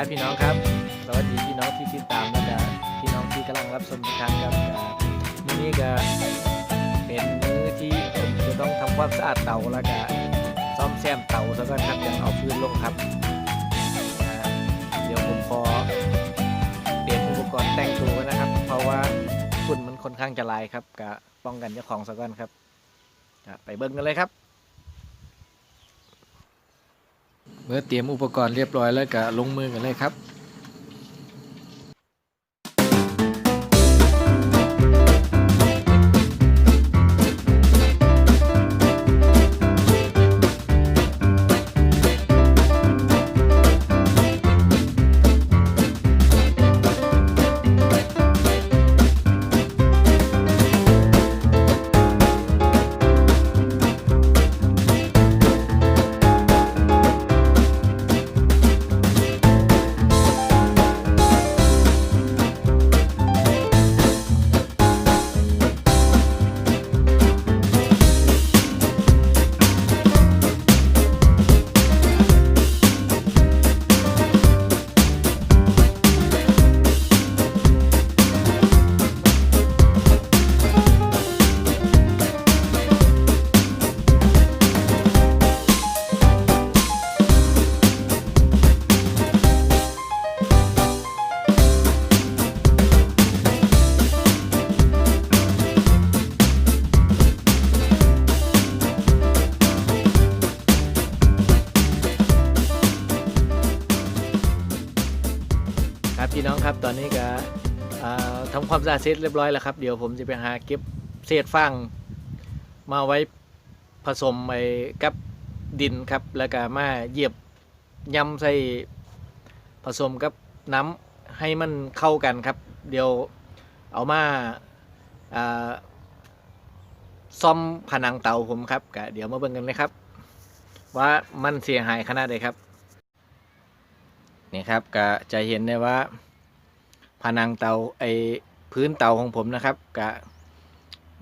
ครับพี่น้องครับสวัสดีพี่น้องที่ติดตามแล้วก็พี่น้องที่กำลังรับชมทุกท่านครับมื้อนี้ก็เป็นมื้อที่ผมจะต้องทำความสะอาดเตาแล้วก็ซ่อมแซมเตาแล้วก็ครับยังเอาพื้นลงครับ เดี๋ยวผมขอเตรียมอุปกรณ์แต่งตัวนะครับ เพราะว่าฝุ่นมันค่อนข้างจะลายครับก็ป้องกันเจ้าของซะก่อนครับ ไปเบิ่งกันเลยครับ เมื่อเตรียมอุปกรณ์เรียบร้อยแล้วก็ลงมือกันเลยครับครับ ความสะอาดเสร็จเรียบร้อยแล้วครับ เดี๋ยวผมจะไปหาเก็บเศษฟางมาไว้ผสมไปกับดินครับ แล้วก็มาเหยียบยำใส่ผสมกับน้ำให้มันเข้ากันครับ เดี๋ยวเอามาาซ่อมผนังเตาผมครับก็เดี๋ยวมาเบิ่งกันเลยครับ ว่ามันเสียหายขนาดใดครับนี่ครับก็จะเห็นได้ว่าผนังเตาไอ พื้นเตาของผมนะครับก็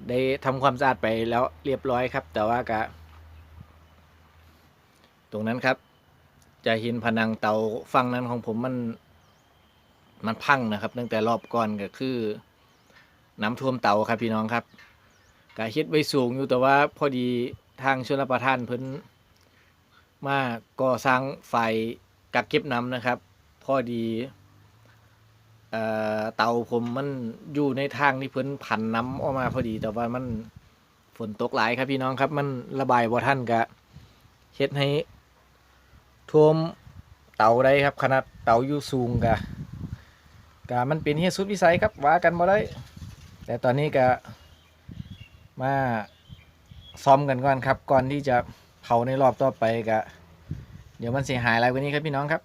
ได้ทำความสะอาดไปแล้วเรียบร้อยครับ แต่ว่าก็ตรงนั้นครับ จะเห็นผนังเตาฝั่งนั้นของผมมัน มันพังนะครับ ตั้งแต่รอบก่อนก็คือ น้ำท่วมเตาครับพี่น้องครับก็เฮ็ดไว้สูงอยู่แต่ว่าพอดีทางชลประทานเพิ่นมาก่อสร้างไฟกักเก็บน้ำนะครับ พอดี เอ่อเตาผมมันอยู่ในทางที่เพิ่นผันน้ำออกมาพอดี แต่ว่ามันฝนตกหลายครับพี่น้องครับ มันระบายบ่ทันกะเฮ็ดให้ท่วมเตาได้ครับขนาดเตาอยู่สูงกะกะมันเป็นเฮ็ดสุดวิสัยครับว่ากันบ่ได้ แต่ตอนนี้กะมาซ้อมกันก่อนครับ ก่อนที่จะเผาในรอบต่อไปกะเดี๋ยวมันเสียหายอะไรกว่านี้ครับพี่น้องครับ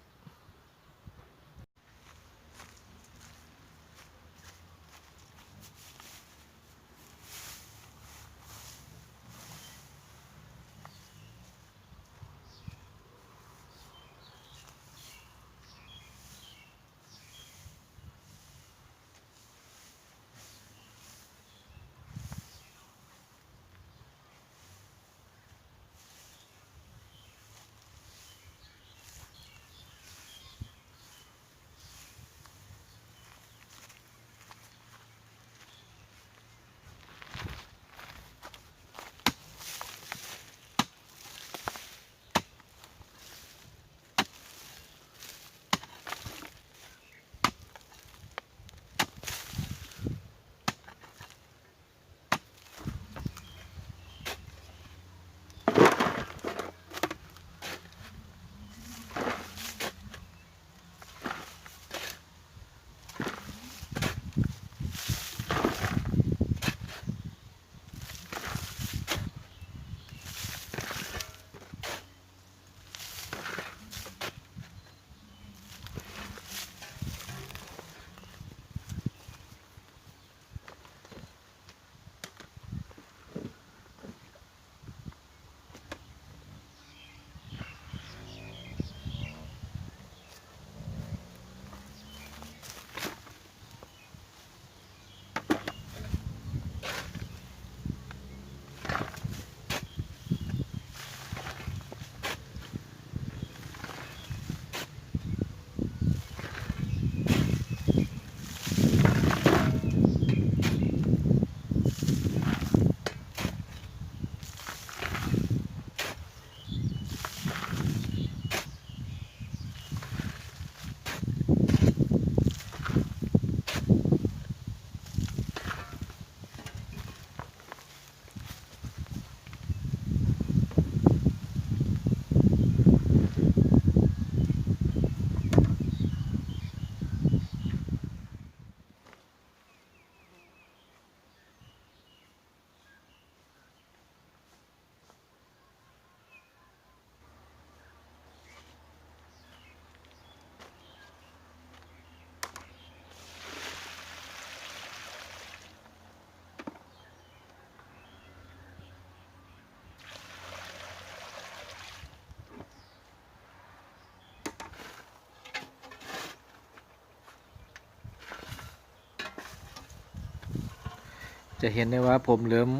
จะเห็นได้ว่าผมเริ่ม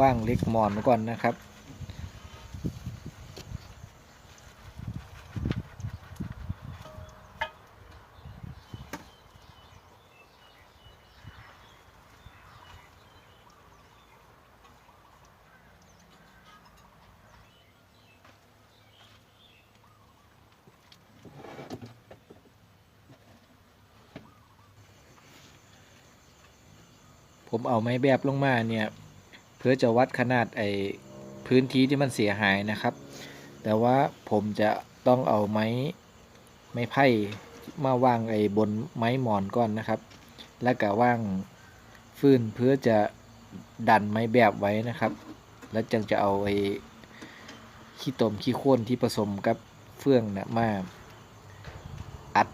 ว่างเล็กหมอนก่อนนะครับ ผมเอาไม้แบบลงมาเนี่ยเพื่อจะวัดขนาดไอพื้นที่ที่มันเสียหายนะครับ แต่ว่าผมจะต้องเอาไม้ไม้ไผ่มาวางไอ้บนไม้หมอนก่อนนะครับ แล้วก็ว่างฟืนเพื่อจะดันไม้แบบไว้นะครับ แล้วจึงจะเอาไอ้ขี้ตมขี้โคลนที่ผสมกับเฟืองนะมาอัด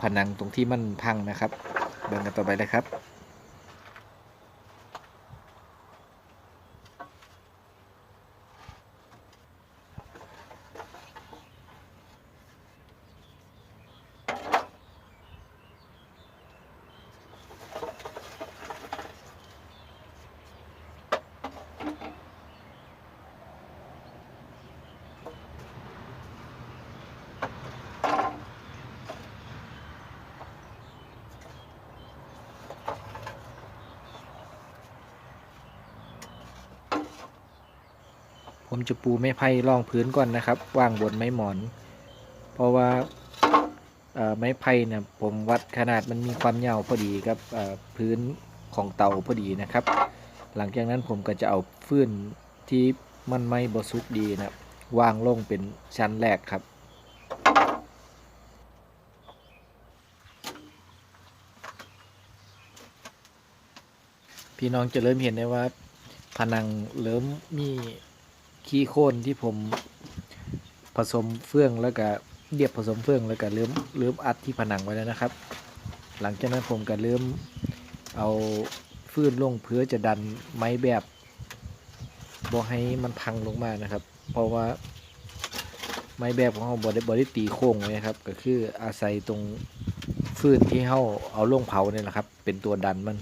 ผนังตรงที่มันพังนะครับเบิ่งกันต่อไปเลยครับ ผมจะปูไม้ไผ่รองพื้นก่อนนะครับวางบนไม้หมอน เพราะว่าไม้ไผ่เนี่ยผมวัดขนาดมันมีความยาวพอดีกับพื้นของเตาพอดีนะครับ หลังจากนั้นผมก็จะเอาฟืนที่มันไม่บสุกดีนะวางลงเป็นชั้นแรกครับพี่น้องจะเริ่มเห็นได้ว่า ผนังเริ่มมี ขี้โคลนที่ผมผสมเฟืองแล้วก็เรียบผสมเฟืองแล้วก็เริ่มเริ่มอัดที่ผนังไว้แล้วนะครับ หลังจากนั้นผมก็เริ่มเอาฟืนลงเพื่อจะดันไม้แบบบ่ให้มันพังลงมานะครับ เพราะว่าไม้แบบของเราบอได้บอได้ตีโค้งไว้ครับ ก็คืออาศัยตรงฟืนที่เราเอาลงเผาเนี่ยแหละครับ เป็นตัวดันมัน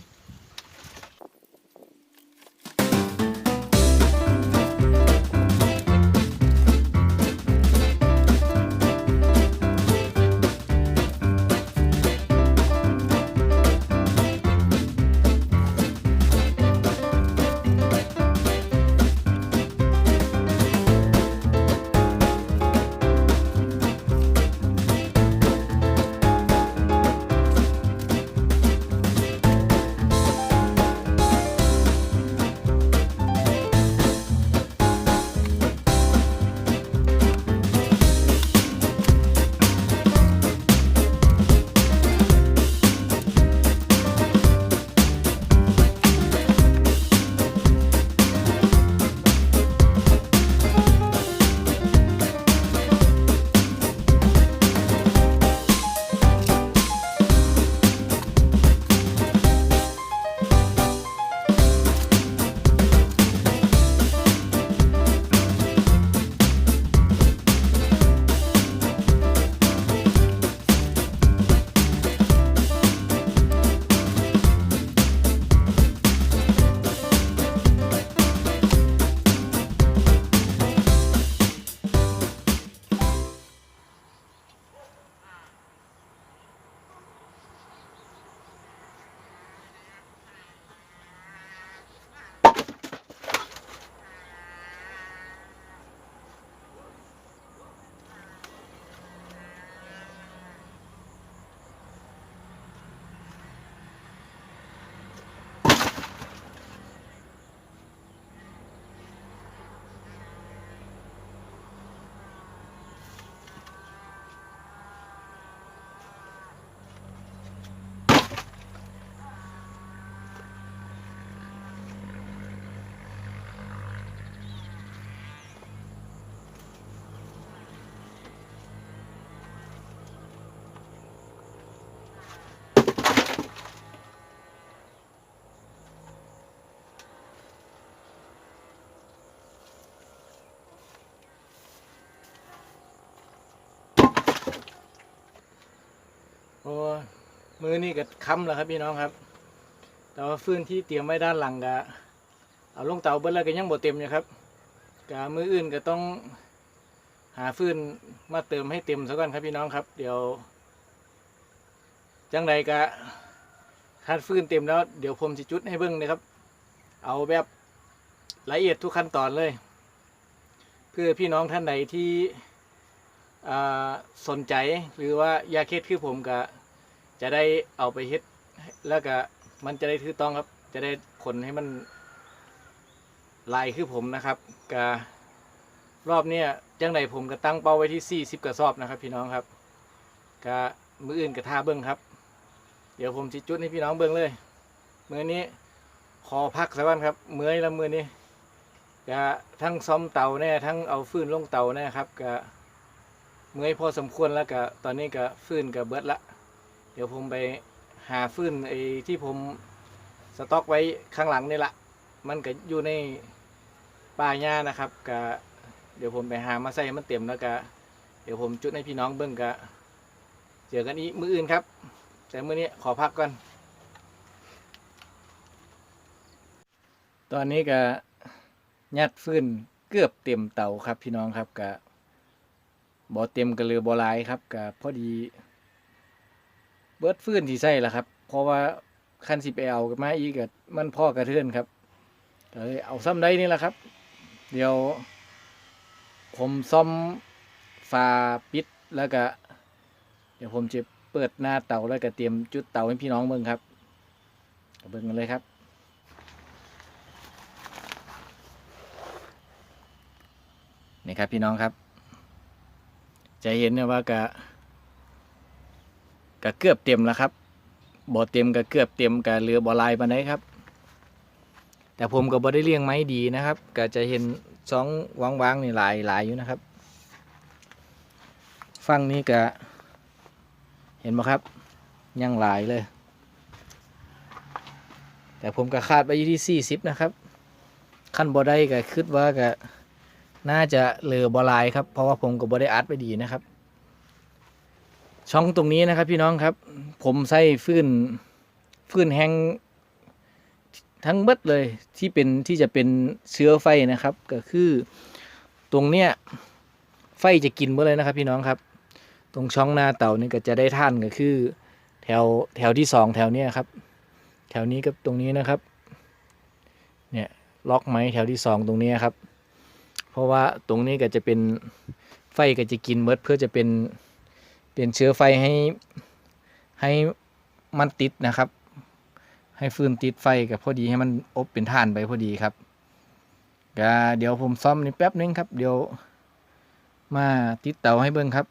อ้มือนี่ก็ค้ำแล้วครับพี่น้องครับ แต่ว่าฟื้นที่เตรียมไว้ด้านหลังก็เอาลงเตาเบิดแล้วก็ยังบ่เต็มอยู่ครับก็มืออื่นก็ต้องหาฟื้นมาเติมให้เต็มซะก่อนครับพี่น้องครับ เดี๋ยว จังใดก็คัดฟื้นเต็มแล้ว เดี๋ยวผมสิจุดให้เบิ่งนะครับ เอาแบบละเอียดทุกขั้นตอนเลย เพื่อพี่น้องท่านใดที่สนใจหรือว่าอยากเฮ็ดคือผมก็ จะได้เอาไปเฮ็ดแล้วก็มันจะได้ถือต้องครับ จะได้ขนให้มันลายคือผมนะครับก็รอบเนี้ยจังใดผมก็ตั้งเป้าไว้ที่ 40 กระสอบนะครับ พี่น้องครับก็มืออื่นกับท่าเบิ้งครับ เดี๋ยวผมจิจุดให้พี่น้องเบิ้งเลยมือนี้ขอพักสักวันครับมือแล้วมือนี้ก็ทั้งซ้อมเตาแน่ทั้งเอาฟืนลงเตาแน่ครับก็เมื่อยพอสมควรแล้วก็ตอนนี้ก็ฟืนก็เบิดละ เดี๋ยวผมไปหาฟื้นไอ้ที่ผมสต็อกไว้ข้างหลังนี่แหละมันก็อยู่ในป่าหญ้านะครับก็เดี๋ยวผมไปหามาใส่มันเต็มแล้วก็เดี๋ยวผมจุดให้พี่น้องเบิ้งก็เจอกันอีกมืออื่นครับ แต่มื้อนี้ขอพักก่อน ตอนนี้ก็ยัดฟื้นเกือบเต็มเตาครับพี่น้องครับก็บ่เต็มกันเลยบ่ลายครับก็พอดี เบิดฟื้นที่ใส่ละครับ เพราะว่าคันสิไปเอามาอีกก็มันพ่อกระเทือนครับก็เลยเอาซ้ำได้นี่แหละครับ เดี๋ยว ผมซ่อมฝาปิดแล้วก็ เดี๋ยวผมจะเปิดหน้าเตาแล้วก็เตรียมจุดเตาให้พี่น้องเบิ่งครับเบิ่งกันเลยครับนี่ครับพี่น้องครับ จะเห็นนี่ยว่ากะ ก็เกือบเต็มแล้วครับบ่อเต็มก็เกือบเต็มก็เหลือบ่หลายปานใดครับ แต่ผมก็บ่ได้เลี้ยงไม้ดีนะครับ ก็จะเห็นสองวางๆนี่หลายหลายอยู่นะครับฟังนี้ก็เห็นไหมครับยังหลายเลย แต่ผมก็คาดไว้อยู่ที่ 40 นะครับ ขั้นบ่ได้ก็คิดว่าก็น่าจะเหลือบ่หลายครับ เพราะว่าผมก็บ่ได้อัดไว้ดีนะครับ ช่องตรงนี้นะครับ พี่น้องครับ ผมใส่ฟืนฟืนแห้งทั้งเบิดเลยที่เป็นที่จะเป็นเชื้อไฟนะครับ ก็คือตรงเนี้ยไฟจะกินเมื่อเลยนะครับ พี่น้องครับ ตรงช่องหน้าเต่านี่ก็จะได้ท่านก็คือ แถวแถวที่สองแถวเนี้ยครับ แถวนี้กับตรงนี้นะครับ เนี่ยล็อกไหมแถวที่สองตรงนี้ครับ เพราะว่าตรงนี้ก็จะเป็นไฟก็จะกินเบิดเพื่อจะเป็น เป็นเชื้อไฟให้ให้มันติดนะครับ ให้ฟืนติดไฟกับพอดีให้มันอบเป็นถ่านไปพอดีครับก็เดี๋ยวผมซ่อมนี่แป๊บนึงครับ เดี๋ยวมาติดเตาให้เบิ่งครับ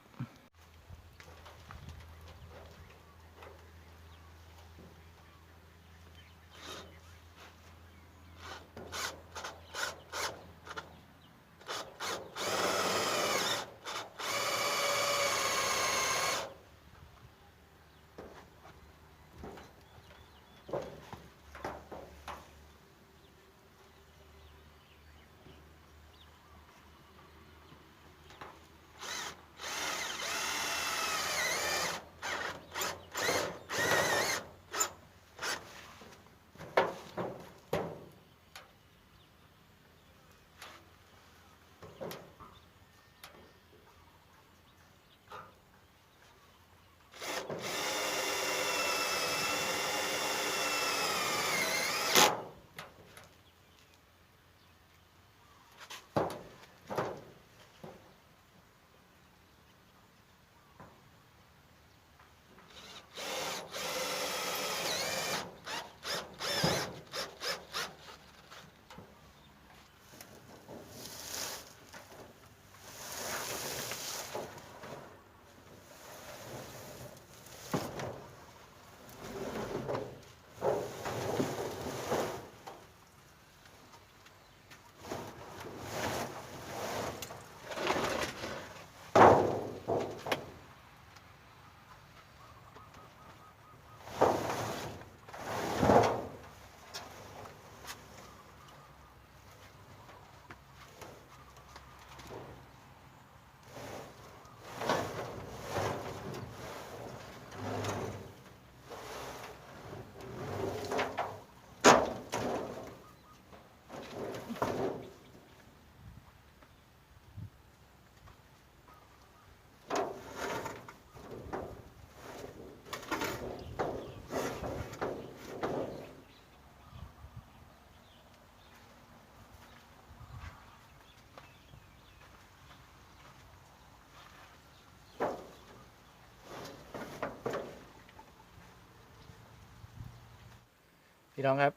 พี่น้องครับ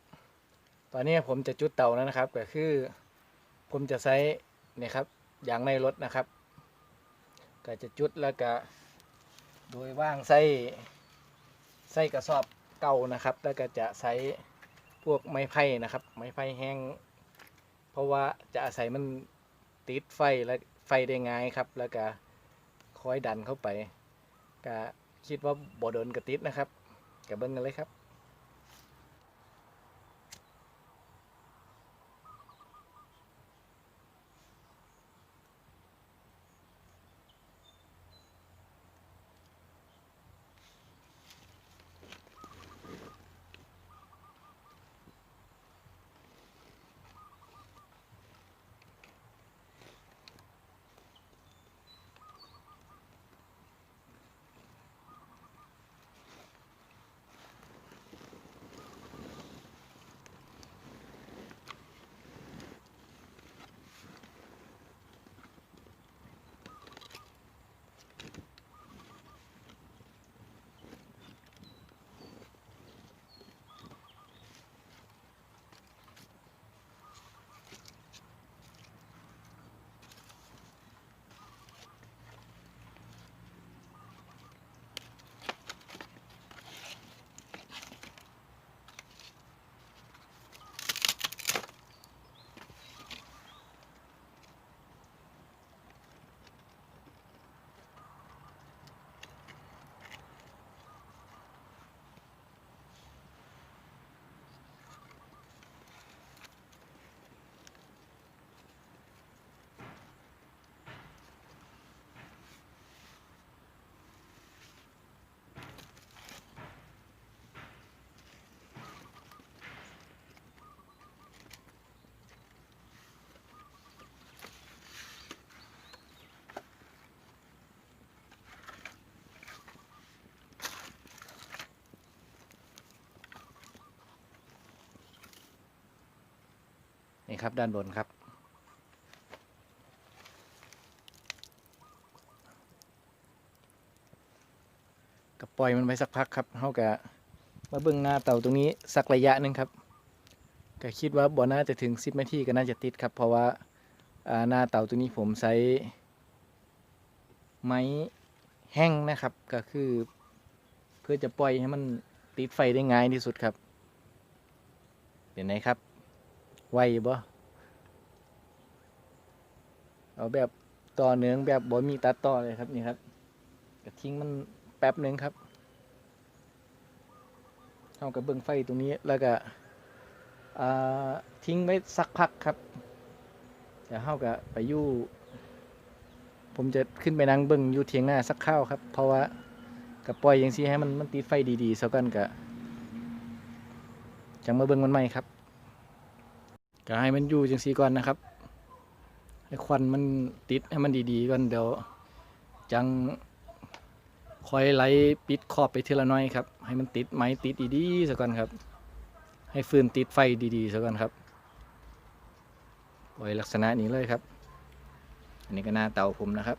ตอนนี้ผมจะจุดเตาแล้วนะครับ ก็คือ ผมจะใช้เนี่ยครับยางในรถนะครับ ก็จะจุดแล้วก็โดยว่างใส่ใส่กระสอบเก่านะครับ แล้วก็จะใช้พวกไม้ไผ่นะครับ ไม้ไผ่แห้ง เพราะว่าจะอาศัยมันติดไฟและไฟได้ง่ายครับ แล้วก็คอยดันเข้าไปก็คิดว่าบ่โดนกระติดนะครับกับเบิ้งกันเลยครับ นี่ครับด้านบนครับ ก็ปล่อยมันไปสักพักครับเขากะมาเบื้องหน้าเต่าตรงนี้สักระยะหนึ่งครับก็คิดว่าบ่น่าจะถึงสิบนาทีก็น่าจะติดครับ เพราะว่าอ่าหน้าเต่าตัวนี้ผมใช้ไม้แห้งนะครับ ก็คือเพื่อจะปล่อยให้มันติดไฟได้ง่ายที่สุดครับ เห็นไหมครับ ไวบ่เอาแบบต่อเนื่องแบบบ่มีตัดต่อเลยครับนี่ครับก็ทิ้งมันแป๊บหนึ่งครับเอากับเบิ้งไฟตรงนี้แล้วก็ทิ้งไว้สักพักครับเดี๋ยวเฮาก็ไปยู่ ผมจะขึ้นไปนั่งเบิ้งยู่เทียงหน้าสักข้าวครับ เพราะว่ากับปล่อยอย่างซี่ให้มันมันติดไฟดีๆซะก่อนก็จังมาเบิ้งมันใหม่ครับ ก็ให้มันอยู่จังสีก่อนนะครับให้ควันมันติดให้มันดีๆก่อนเดี๋ยวจังคอยไล่ปิดขอบไปทีละน้อยครับให้มันติดไหมติดดีๆซะก่อนครับ ให้ฟืนติดไฟดีๆซะก่อนครับปล่อยลักษณะนี้เลยครับ อันนี้ก็หน้าเตาผมนะครับ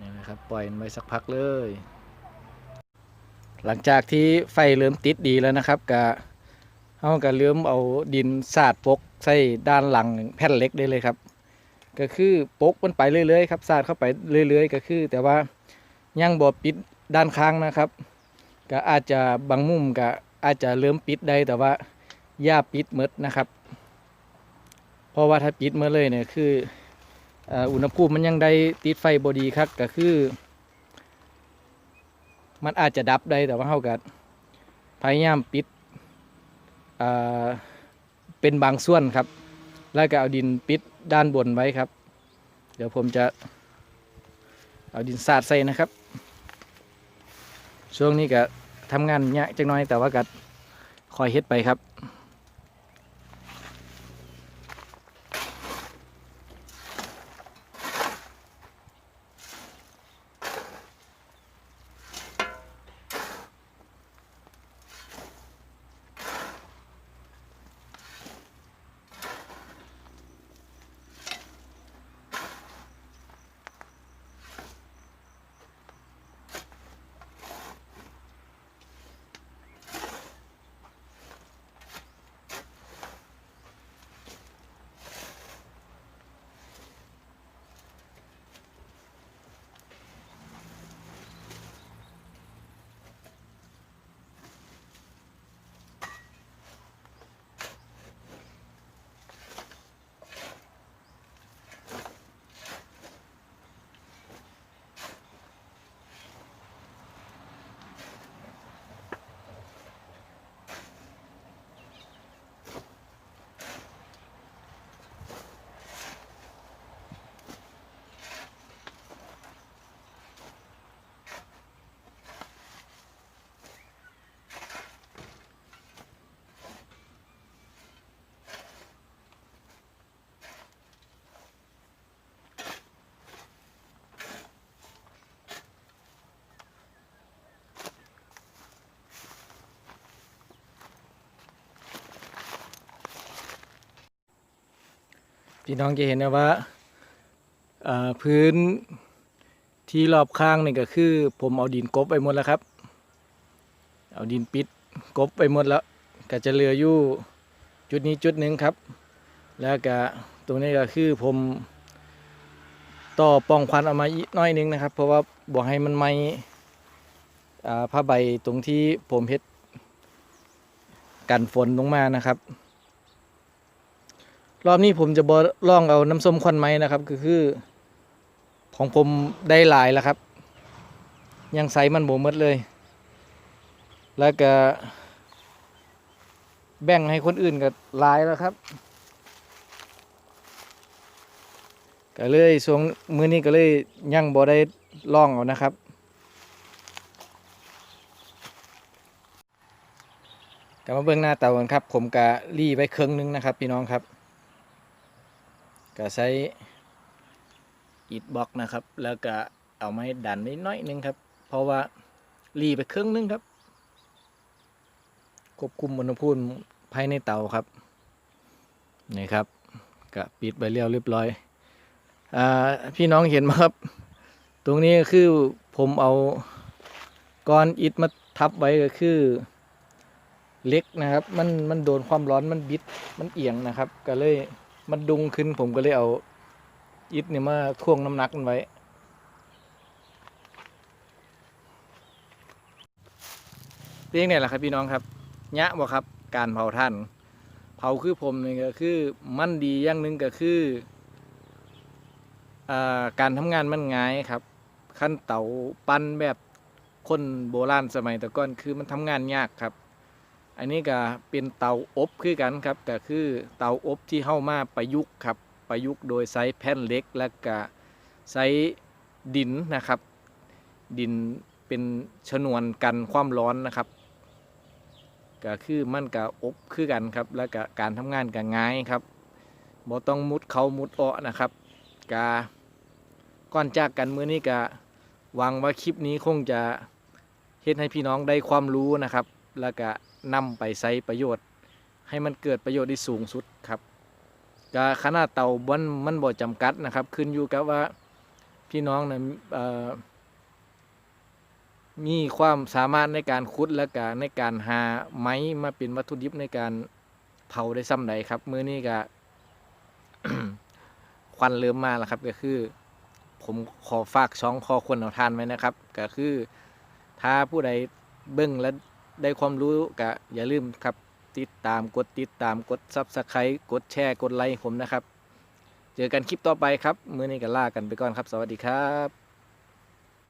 นี่นะครับปล่อยมันไว้สักพักเลย หลังจากที่ไฟเริ่มติดดีแล้วนะครับก็เขาก็เริ่มเอาดินสาดปกใส่ด้านหลังแผ่นเล็กได้เลยครับ ก็คือปกมันไปเรื่อยๆครับสาดเข้าไปเรื่อย ๆ ก็คือ แต่ว่ายังบ่ปิดด้านข้างนะครับ ก็อาจจะบางมุมก็อาจจะเริ่มปิดได้แต่ว่าอย่าปิดหมดนะครับ เพราะว่าถ้าปิดเมื่อเลยเนี่ยคืออุณหภูมิมันยังได้ติดไฟบอดีครับก็คือ มันอาจจะดับได้แต่ว่าเขาก็พยายามปิดเป็นบางส่วนครับ แล้วก็เอาดินปิดด้านบนไว้ครับ เดี๋ยวผมจะเอาดินสาดใส่นะครับ ช่วงนี้ก็ทำงานยากจังน้อยแต่ว่าก็คอยเฮ็ดไปครับ พี่น้องจะเห็นนะว่าพื้นที่รอบข้างนี่ก็คือ ผมเอาดินกบไปหมดแล้วครับ เอาดินปิดกบไปหมดแล้ว ก็จะเหลืออยู่จุดนี้จุดหนึ่งครับ แล้วก็ตรงนี้ก็คือผมต่อปองควันเอามาอีกน้อยนึงนะครับ เพราะว่าบอกให้มันไหมอ่าผ้าใบตรงที่ผมเฮ็ดกันฝนลงมานะครับ รอบนี้ผมจะบอล่องเอาน้ำส้มควันไม้นะครับ ก็คือ ของผมได้หลายแล้วครับ ยังใสมันโบมดเลย แล้วก็ แบ่งให้คนอื่นก็หลายแล้วครับก็เลยช่วงมื้อนี้ก็เลยยังบ่ได้ล่องเอานะครับ กลับมาเบื้องหน้าเตากันครับ ผมกะรีไว้เครึ่งนึงนะครับ พี่น้องครับ ก็ใช้อิฐบล็อกนะครับ แล้วก็เอาไม้ดันนิดน้อยนึงครับ เพราะว่ารีไปครึ่งนึงครับควบคุมอุณหภูมิภายในเตาครับนี่ครับก็ปิดไปเรียวเรียบร้อยอพี่น้องเห็นไหมครับ ตรงนี้คือผมเอาก้อนอิฐมาทับไว้ก็คือเล็กนะครับ มันมันโดนความร้อนมันบิดมันเอียงนะครับ ก็เลย มันดุงขึ้นผมก็เลยเอาอิฐเนี่ยมาท่วงน้ำหนักมันไว้ เรียงเนี่ยแหละครับพี่น้องครับยะบ่ครับการเผาท่าน เผาคือผมนี่ก็คือมันดีอย่างหนึ่งก็คืออาการทำงานมันง่ายครับ ขั้นเตาปั้นแบบคนโบราณสมัยแต่ก่อนคือมันทำงานยากครับ อันนี้ก็เป็นเตาอบคือกันครับก็คือเตาอบที่เข้ามาประยุกต์ครับประยุกต์โดยใช้แผ่นเล็กและก็ใช้ดินนะครับ ดินเป็นชนวนกันความร้อนนะครับก็คือมันก็อบคือกันครับ แล้วก็การทำงานก็ง่ายครับบ่ต้องมุดเขามุดเออนะครับกาก่อนจากกันมื้อนี้ก็หวังว่าคลิปนี้คงจะเฮ็ดให้พี่น้องได้ความรู้นะครับ แล้วก็นำไปใช้ประโยชน์ ให้มันเกิดประโยชน์ที่สูงสุดครับก็ขนาดเตามันมันบ่จำกัดนะครับ ขึ้นอยู่กับว่าพี่น้องนะเอ่อมีความสามารถในการขุดและการในการหาไม้มาเป็นวัตถุดิบในการเผาได้ซ้ำใดครับ มือนี้ก็ควันเริ่มมาแล้วครับ ก็คือ ผมขอฝากช่องคอควรเอาทานไว้นะครับ ก็คือ ถ้าผู้ใดเบิ่งและ ได้ความรู้กะอย่าลืมครับ ติดตามกดติดตามกดซับสไครต์กดแชร์กดไลค์ผมนะครับ เจอกันคลิปต่อไปครับ มื้อนี้ก็ลากันไปก่อนครับ สวัสดีครับ